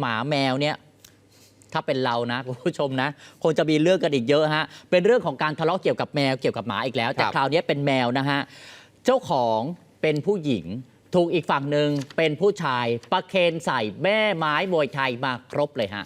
หมาแมวเนี่ยถ้าเป็นเรานะคุณผู้ชมนะคงจะมีเรื่องกันอีกเยอะฮะเป็นเรื่องของการทะเลาะเกี่ยวกับแมวเกี่ยวกับหมาอีกแล้ว แต่ครับคราวนี้เป็นแมวนะฮะเจ้าของเป็นผู้หญิง ถูกอีกฝั่งหนึ่งเป็นผู้ชายประเคนใส่แม่ไม้มวยไทยมาครบเลยฮะ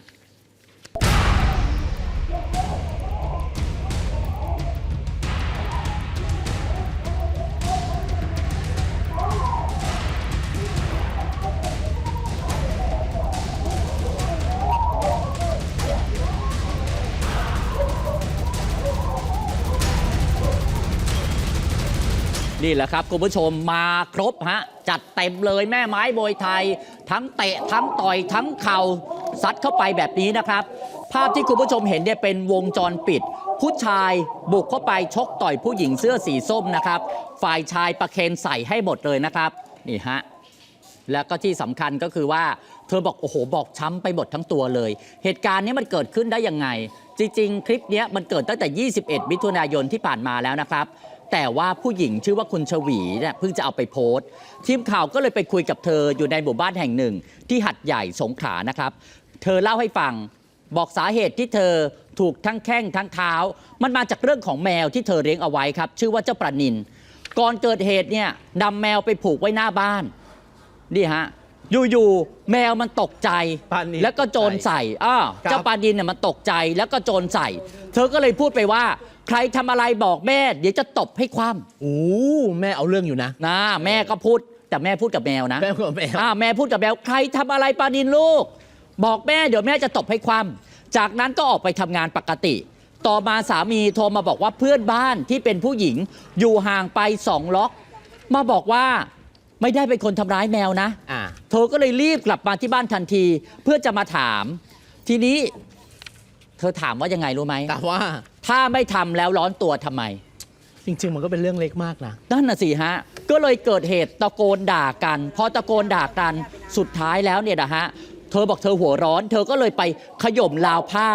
นี่แหละครับคุณผู้ชมมาครบฮะจัดเต็มเลยแม่ไม้โบยไทย ทั้งเตะทั้งต่อยทั้งเข่าซัดเข้าไปแบบนี้นะครับ ภาพที่คุณผู้ชมเห็นเนี่ยเป็นวงจรปิด ผู้ชายบุกเข้าไปชกต่อยผู้หญิงเสื้อสีส้มนะครับ ฝ่ายชายประเคนใส่ให้หมดเลยนะครับนี่ฮะแล้วก็ที่สำคัญก็คือว่าเธอบอกโอ้โหบอกช้ำไปหมดทั้งตัวเลย เหตุการณ์นี้มันเกิดขึ้นได้ยังไง จริง ๆ คลิปนี้มันเกิดตั้งแต่ 21 มิถุนายนที่ผ่านมาแล้วนะครับ แต่ว่าผู้หญิงชื่อว่าคุณชวีเนี่ยเพิ่งจะเอาไปโพสต์ ทีมข่าวก็เลยไปคุยกับเธออยู่ในหมู่บ้านแห่งหนึ่ง ที่หัดใหญ่สงขลานะครับ เธอเล่าให้ฟังบอกสาเหตุที่เธอถูกทั้งแข้งทั้งเท้า มันมาจากเรื่องของแมวที่เธอเลี้ยงเอาไว้ครับ ชื่อว่าเจ้าปลานิน ก่อนเกิดเหตุเนี่ยนำแมวไปผูกไว้หน้าบ้านนี่ฮะ อยู่ๆแมวมันตกใจ ปลานิลแล้วก็โจรใส่อ้าวครับ เจ้าปลาดินเนี่ยมันตกใจแล้วก็โจรใส่ เธอก็เลยพูดไปว่า ใครทำอะไรบอกแม่ เดี๋ยวจะตบให้คว่โอ้แม่เอาเรื่องอยู่นะำนะแม่ก็พูดแต่แม่พูดกับแมวนะ แม่กับแม่อ่าแม่พูดกับแมวใครทำอะไรปลาดินลูก บอกแม่เดี๋ยวแม่จะตบให้คว่ำจากนั้นก็ออกไปทำงานปกติ ต่อมาสามีโทรมาบอกว่าเพื่อนบ้านที่เป็นผู้หญิงอยู่ห่างไปสองล็อก มาบอกว่า ไม่ได้เป็นคนทำร้ายแมวนะ อ่า เธอก็เลยรีบกลับมาที่บ้านทันที เพื่อจะมาถาม ทีนี้ เธอถามว่ายังไงรู้ไหมแต่ว่า ถ้าไม่ทำแล้วร้อนตัวทำไม จริง ๆ มันก็เป็นเรื่องเล็กมากนะ นั่นน่ะสิฮะ ก็เลยเกิดเหตุตะโกนด่ากัน พอตะโกนด่ากัน สุดท้ายแล้วเนี่ยนะฮะ เธอบอกเธอหัวร้อน เธอก็เลยไปขย่มราวผ้า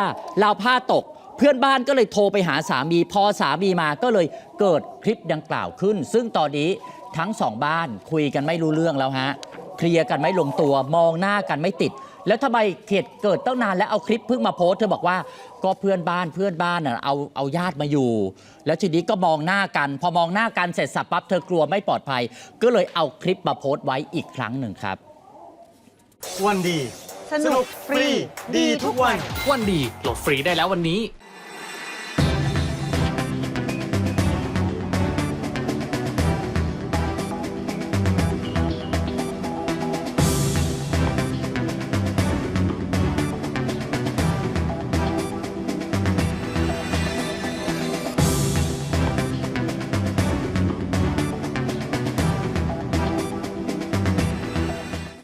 ราวผ้าตก เพื่อนบ้านก็เลยโทรไปหาสามี พอสามีมาก็เลยเกิดคลิปดังกล่าวขึ้น ซึ่งตอนนี้ ทั้งสองบ้านคุยกันไม่รู้เรื่องแล้วฮะเคลียร์กันไม่ลงตัวมองหน้ากันไม่ติด แล้วทำไมเหตุเกิดตั้งนานแล้วเอาคลิปเพิ่งมาโพสต์เธอบอกว่าก็เพื่อนบ้านเพื่อนบ้านน่ะเอาเอาญาติมาอยู่ แล้วทีนี้ก็มองหน้ากัน พอมองหน้ากันเสร็จสับปั๊บเธอกลัวไม่ปลอดภัย ก็เลยเอาคลิปมาโพสต์ไว้อีกครั้งหนึ่งครับ วันดี สนุกฟรี ดีทุกวัน วันดีโหลดฟรีได้แล้ววันนี้